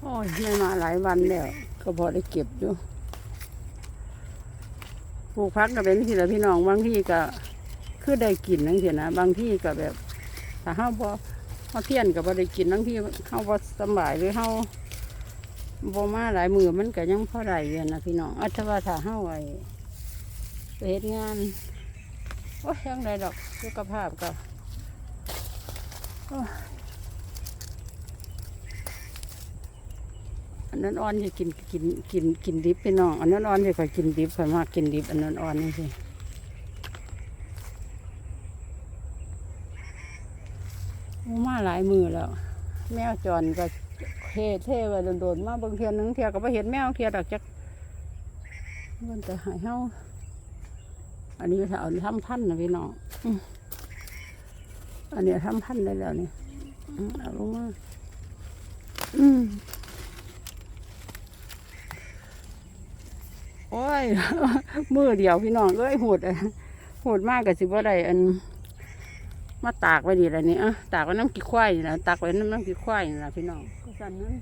โอ้ยไม่มาหลายวันแล้วก็พอได้เก็บอยู่ปลูกพักก็เป็นที่ละพี่น้องบางที่ก็คือได้กินนั่งเสียนะบางที่ก็แบบถ้าเฮาบ่เฮาเที่ยนก็บ่ได้กินบางที่เฮาบ่สบายหรือเฮาบ่มาหลายมือมันก็ยังพอได้อยู่นะพี่น้องอัตว่าถ้าเฮาไอ้ไปเฮ็ดงานโอ้ยยังได้ดอกสุขภาพก็ อันนั้นอ่อนจะกินกินกินกินดิบพี่น้องอันนั้นอ่อนจะคอยกินดิบคอยมากกินดิบอันนั้นอ่อนนี่สิโอ้มาหลายมือแล้ว แมวจรก็เทเทไว้โดนๆมาเบิ่งเทียนนึงเทียก็ไปเห็นแมวเทียดอกจักมันจะหายเฮาอันนี้ถ้าเอาทำพันนะพี่น้องอันนี้ทำพันได้แล้วนี่อืมเอาลงมาอืมโอ้ ยมือเดียวพี่น้องเอ้ยโหดอะหดมากกับสิบ่ได้อัน มาตากไว้ดีอะไรนี่อะตากไว้น้ำขี้ควายนี่นะตากไว้น้ำน้ำขี้ควายนี่นะพี่น้องก็สั่นนั้น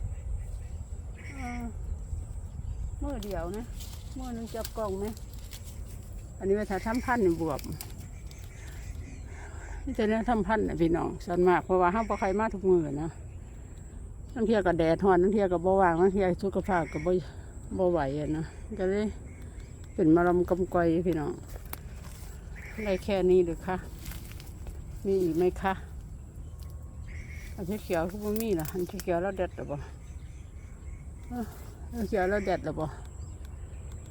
เมื่อเดียวนะเมื่อนึงจับกล่องไหมอันนี้เวลาทำพันธุ์บวบนี่จะเนี่ยทำพันธุ์นะพี่น้องส่วนมากเพราะว่าห้ามปลาใครมาทุกมือนะนั่นเทียกับแดดหอนนั่นเทียกับบ่วางนั่นเทียสุขภาพกับบ่บ่ไหวอะนะก็เลย เป็นมะลำกำกอยพี่น้องได้แค่นี้หรือคะมีอีกไหมคะอันที่เขียวๆคือบ่มีละอันที่เขียวๆแล้วเด็ดหรือเปล่าอันเขียวแล้วเด็ดหรือเปล่า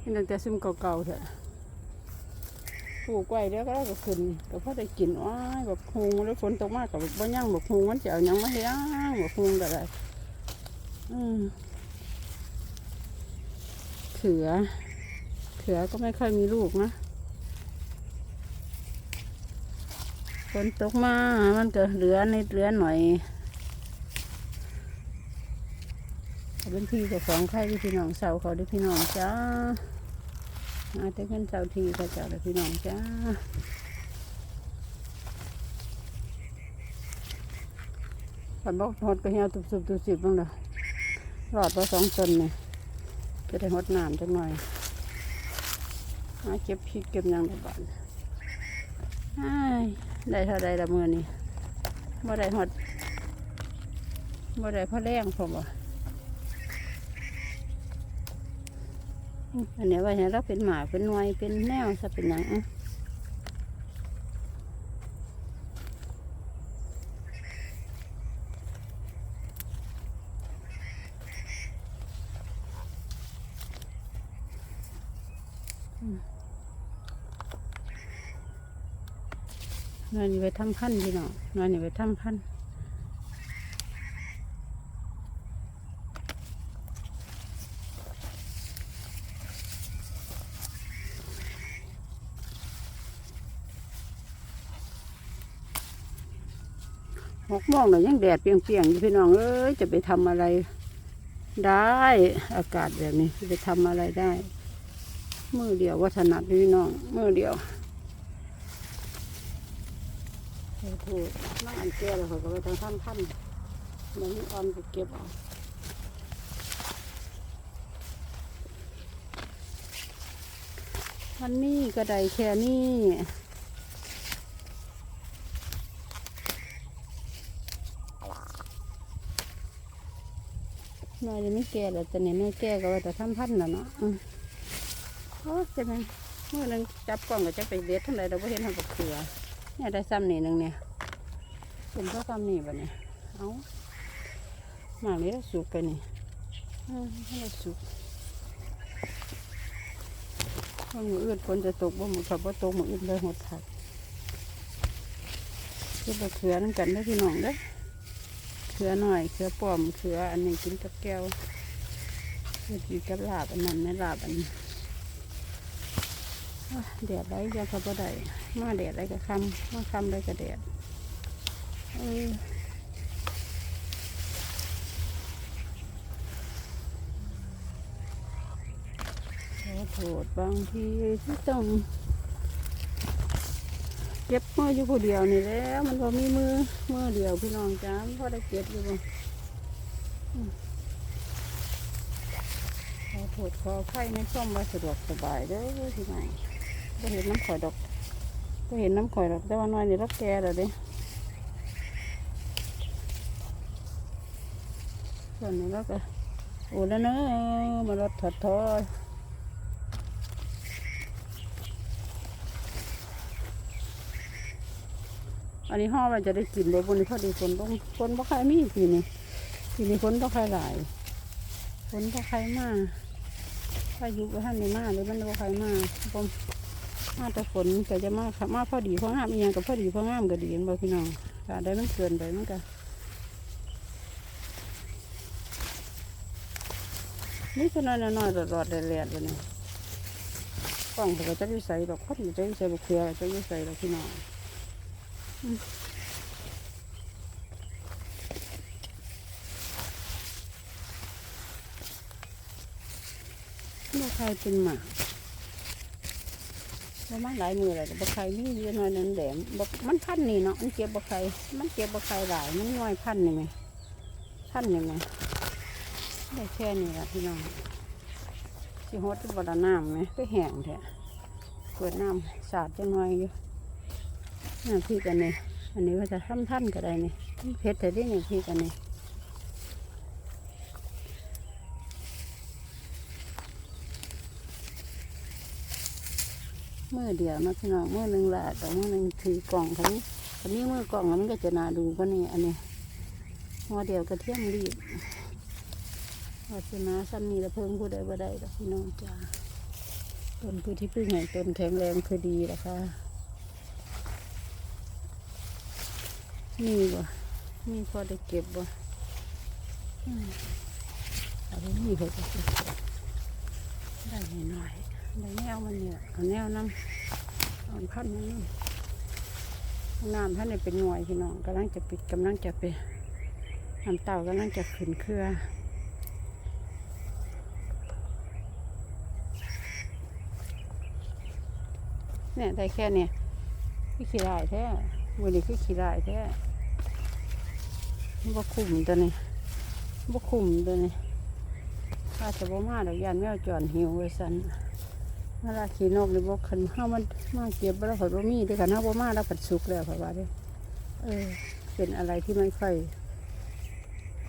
นี่ตั้งแต่ซิมเก่าๆเถอะปลูกไว้แล้วก็แล้วก็ขึ้นก็พอได้กินว้ายแบบฮุงแล้วฝนตกมากกับบ่ย่างแบบฮุงมันจะเอายังไมาให้ย่างแบบฮุงก็ได้อืมเขือ ขือก็ไม่ค่อยมีลูกนะฝนตกมา มันก็เหลือในเหลือหน่อยเอาเป็นที่เจะของใครพี่น้องเสาเขาด้พี่น้องจ้าอาจจะเป็นเสาทีเขาเจ้าด้พี่น้องจ้าฝันบอกหดก็เหี่ยวตุบๆตุบสิบบ้างเด้อรอดไปสองตนเนี่ยจะได้หดน้ำจักหน่อย หาเก็บพริกเก็บยังในบ้านอ้าได้เท่าใดละเมือนี้บ่ได้หอดบ่ได้พ่อแรงผมบ่ะอันนี้ว่าเห็นเราเป็นหมาเป็นหน่วยเป็นแนวซะเป็นหยังอะ อน่วยนี่ไปทำพันธ์พี่น้องหน่วยนี่ไปทำพันหกโมงเลยยังแดดเปรียงๆอยู่พี่น้องเอ้ยจะไปทำอะไรได้อากาศแบบนี้จะไปทำอะไรได้ มือเดียววัฒนัดพี่น้องมือเดียวโอ้โหมาอันแก่แล้วเขาก็ไปทางท่านท่านมันอ่อนก็เก็บเอาวันนี้ก็ได้แค่นี้นาจะไม่แก่แล้วแต่เนี่ยเนี่แก่ก็ว่าแต่ทำพันน่ะเนาะ โอ้ใช่ไหมเมื่อนึงจับกล้องก็จะไปเด็ดทั้งใดเราไม่เห็นทำกับเขือเนี่ยได้ซ้ำนี่หนึ่งเนี่ยเป็นเพราะซ้ำนี่บ่เนี่ยเอาหมากนี้เราสุกไปนี่อืมให้เราสุกว่ามืออื่นฝนจะตกบ่มือขับบ่ตกมืออื่นเลยหดขาดคือบ่เขือนั่นกันได้พี่น้องเด้อเขือหน่อยเขือป้อมเขืออันนี้กินกับแก้วกินกับลาบอันนั้นไม่ลาบอันนี้ แดดได้ยังเขาบ่ได้มาแดดอะไรก็คำมาคำอะไรก็แดดเออขอโทษบางทีที่ต้องเก็บมืออยู่ผู้เดียวนี่แล้ว มันพอมีมือมือเดียวพี่น้องจ้าพอได้เก็บอยู่บ่อืมปวดคอไข้ในช่องมาสะดวกสบายเด้อพี่น้อง ก็เห็นน้ำข่อยดอกก็เห็นน้ำข่อยดอกแต่ว่าน้อยนี่รับแกแล้วเด้ส่วนนี้แล้วก็โอ้แล้วเนอะมารถถอดทอดอันนี้ห่อมันจะได้กินบ่บนนี้พอดีฝนต้องฝนบ่ใครมีปีนี้ปีนี้ฝนบ่ใครหลายฝนบ่ใครมากพายุบ่ทันได้มาเลยมันบ่ใครมากผม มาแต่ฝนก็จะมาค่ะมาพอดีพองามอีหยังก็พอดีพองามก็ดีบ่พี่น้องถ้าได้มันเกินไปมันก็นี่ก็น้อยๆน้อยๆรอดๆแหลดๆเลยนี่กล้องเขาก็จะยู่ใส่ดอกคนจะยู่ใส่บักเขือจะยู่ใส่ดอกพี่น้องบ่ใครเป็นหมา บ่มาหลายมือเลยบ่ใครมีเยอะน้อยนั่นแหลมบ่มันพันนี่เนาะมันเจ็บบ่ใครมันเจ็บบ่ใครหลายมันย่อยพันนี่ไหมพันนี่ไหมได้แค่นี้ละพี่น้องสิฮดบ่ละน้ำไหมก็แห้งแท้เปิดน้ำสาดจังน้อยอยู่น้ำพี่กันนี่อันนี้ว่าจะทำท่านก็ได้นี่เพชรแต่ได้นี่พี่กันนี่ มื่อเดียวนะพี่น้องเมื่อหนึ่งละแต่เมื่อหนึ่งถือกล่องทั้งอันนี้เมื่อกล่องแล้วมันก็จะน่าดูก็นี่อันนี้หัวเดียวกระเทียมรีบวัฒนาซ้ำนี้ละเพิ่งผู้ใดบ่ได้ดอกพี่น้องจ้าต้นพืชที่พึ่งแห่งต้นแข็งแรงคือดีนะคะมีบ่มีพอได้เก็บบ่อืมเอะไรมีเขาก็เก็บได้หน่อย ๆได้แนวมันเนี่ยเอาแนวน้ำเอาพันมันน้ำน้ำท่านเนี่ยเป็นหน่วยพี่น้องกำลังจะปิดกำลังจะไปน้ำเต่ากำลังจะขึ้นเครือเนี่ยได้แค่เนี่ยคือขี้ลายแท้วันนี้คือขี้ลายแท้บ่คุมตัวนี้บ่คุมตัวนี้ถ้าจะบ่มาดอกยานแมวจอนหิวไว้สัน เวลาขี่นกนี่บอกคันห้ามันมาเก็บแล้วเขาบ่มีด้วยกันห้าบ่มาแล้วผัดสุกแล้วเพราะว่าเด้อเออ เป็นอะไรที่ไม่ค่อย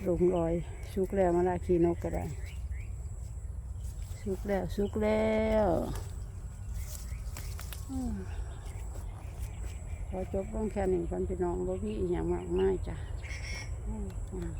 ลงรอยสุกแล้วเวลาขี่นกก็ได้สุกแล้วสุกแล้วอืมขอจบลงแค่นี้ก่อนพี่น้องบ่มีอีหยังมากมายจ้ะอืม